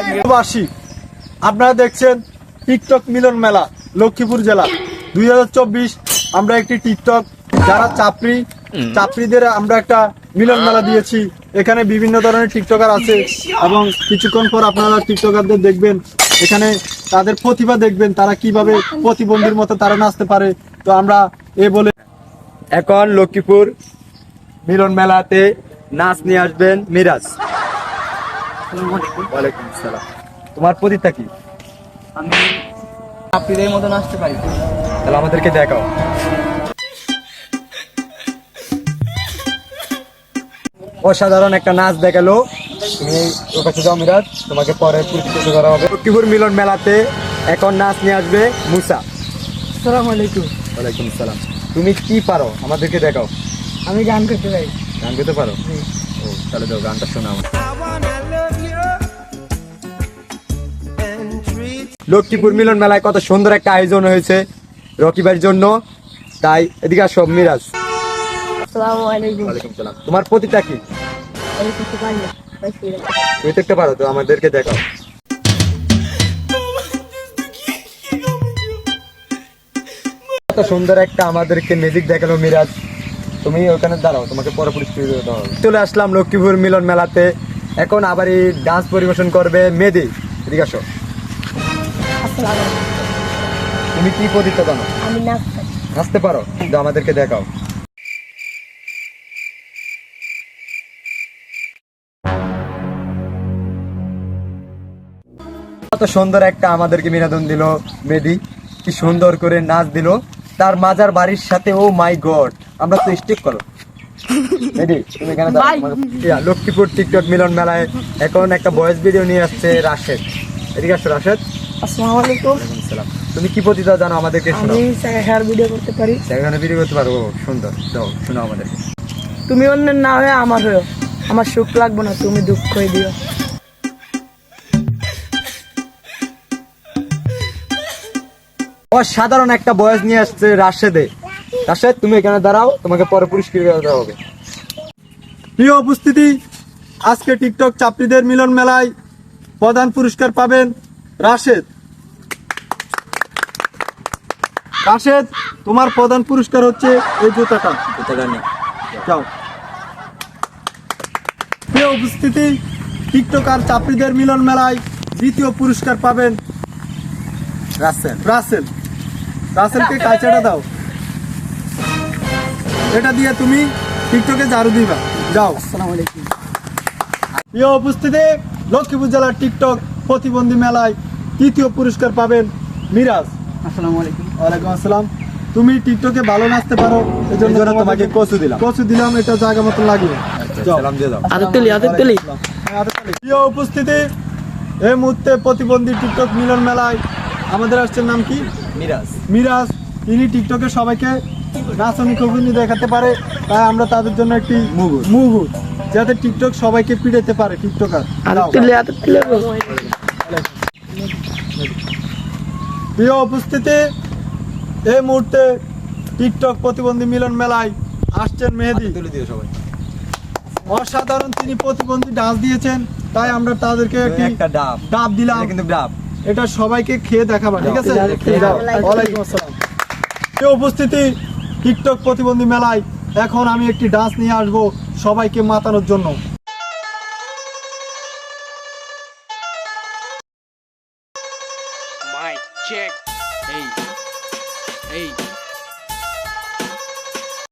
লক্ষ্মীপুরবাসী আপনারা দেখছেন টিকটক মিলন মেলা লক্ষ্মীপুর জেলা। দুই আমরা একটি টিকটক যারা চাপরি চাপরিদের আমরা একটা মিলন মেলা দিয়েছি। এখানে বিভিন্ন ধরনের টিকটকার আছে এবং কিছুক্ষণ পর আপনারা টিকটকারদের দেখবেন। এখানে তাদের প্রতিভা দেখবেন তারা কীভাবে প্রতিবন্ধীর মতো তারা নাচতে পারে। তো আমরা এ বলে এখন লক্ষ্মীপুর মিলন মেলাতে নাচ নিয়ে আসবেন মিরাজ। ওয়ালাইকুম আসসালাম। তোমার প্রতিটা কি? আমি আপনাদের মতো নাচতে পারি। তাহলে আমাদেরকে দেখাও। অসাধারণ একটা নাচ দেখাল। তুমি ওর কাছে যাও মিরাজ তোমাকে পরে পরিচিত করা হবে। লক্ষ্মীপুর মিলন মেলাতে এখন নাচ নিয়ে আসবে মুসা। আসসালামু আলাইকুম। ওয়ালাইকুম আসসালাম। তুমি কি পারো? আমাদেরকে দেখাও। আমি গান করতে পারি গান করতে পারো? ও তাহলে দাও গানটা শোনা আমার লক্ষ্মীপুর মিলন মেলায় কত সুন্দর একটা আয়োজন হয়েছে রকিবার জন্য। তাই এদিকে আসো মিরাজ। তোমার প্রতিটা কি? তুমি দেখতে পারো তো আমাদেরকে দেখাও। কত সুন্দর একটা আমাদেরকে মিউজিক দেখাল মিরাজ। তুমি ওখানে দাঁড়াও তোমাকে পরে পরিস্থিতি দিতে হবে। চলে আসলাম লক্ষ্মীপুর মিলন মেলাতে। এখন আবার এই ডান্স পরিবেশন করবে মেহেদি। এদিকে আসো। তুমি কি প্রতিটা জানো আমি নাচতে পারো তো আমাদেরকে দেখাও। কত সুন্দর একটা আমাদেরকে বিনোদন দিল মেদি কি সুন্দর করে নাচ দিল। তার মাজার বাড়ির সাথে ও মাই গড আমরা তো স্টিক করো। লক্ষ্মীপুর টিকটক মিলন মেলায় এখন একটা ভয়েস ভিডিও নিয়ে আসছে রাশেদ। এদিকে আসো রাশেদ। আসসালামু আলাইকুম। তুমি কি প্রতিটা জানো আমাদেরকে শোনাও? আমি ভিডিও করতে পারি। সেখানে ভিডিও করতে পারো সুন্দর। দাও শোনাও আমাদের তুমি অন্যের না হয়ে আমার হয়েও। আমার সুখ লাগবে না তুমি দুঃখই দিও। অসাধারণ একটা বয়স নিয়ে আসছে রাশেদে। রাশেদ তুমি এখানে দাঁড়াও তোমাকে পরে পুরস্কৃত দেওয়া হবে। প্রিয় উপস্থিতি আজকে টিকটক চাপড়িদের মিলন মেলায় প্রধান পুরস্কার পাবেন রাশেদ। রাশেদ তোমার প্রধান পুরস্কার হচ্ছে এই জুতাটা। যাও। প্রিয় উপস্থিতি টিকটক আর চাপড়িদের মিলন মেলায় দ্বিতীয় পুরস্কার পাবেন রাসেল। রাসেল। রাসেলকে কালচাটা দাও। এটা দিয়ে তুমি টিকটকে ঝাড়ু দিবা। যাও। আসসালামু আলাইকুম। প্রিয় উপস্থিতি লক্ষ্মীপুর জেলার টিকটক প্রতিবন্ধী মেলায় তৃতীয় পুরস্কার পাবেন মিরাজ। আসসালামু আলাইকুম। ওয়ালাইকুম আসসালাম। তুমি টিকটকে ভালো নাচতে পারো এই জন্য তোমাকে কচু দিলাম। কচু দিলাম এটা জায়গা মতো লাগিয়ে যাও। সালাম দিয়ে দাও। আদর তেলি আদর তেলি। হ্যাঁ, প্রিয় উপস্থিতি এই মুহূর্তে প্রতিবন্ধী টিকটক মিলন মেলায় আমাদের আসছে নাম কি? মিরাজ। মিরাজ তিনি টিকটকে সবাইকে নাচনি কবিনি দেখাতে পারে তাই আমরা তাদের জন্য একটি মুগুর। মুগুর যাতে টিকটক সবাইকে পিড়াতে পারে টিকটকার। প্রিয় উপস্থিতি এই মুহূর্তে টিকটক প্রতিবন্ধী মিলন মেলায় আসছেন মেহেদি। তুলে দিও সবাই। অসাধারণ তিনি প্রতিবন্ধী ডান্স দিয়েছেন তাই আমরা তাদেরকে একটা ডাব। ডাব দিলাম। কিন্তু ডাব। এটা সবাইকে খেয়ে দেখাবা ঠিক আছে। ওয়ালাইকুম আসসালাম উপস্থিতি টিকটক প্রতিবন্ধী মেলায় এখন আমি একটি ডান্স নিয়ে আসব সবাইকে মাতানোর জন্য. Hey. Hey.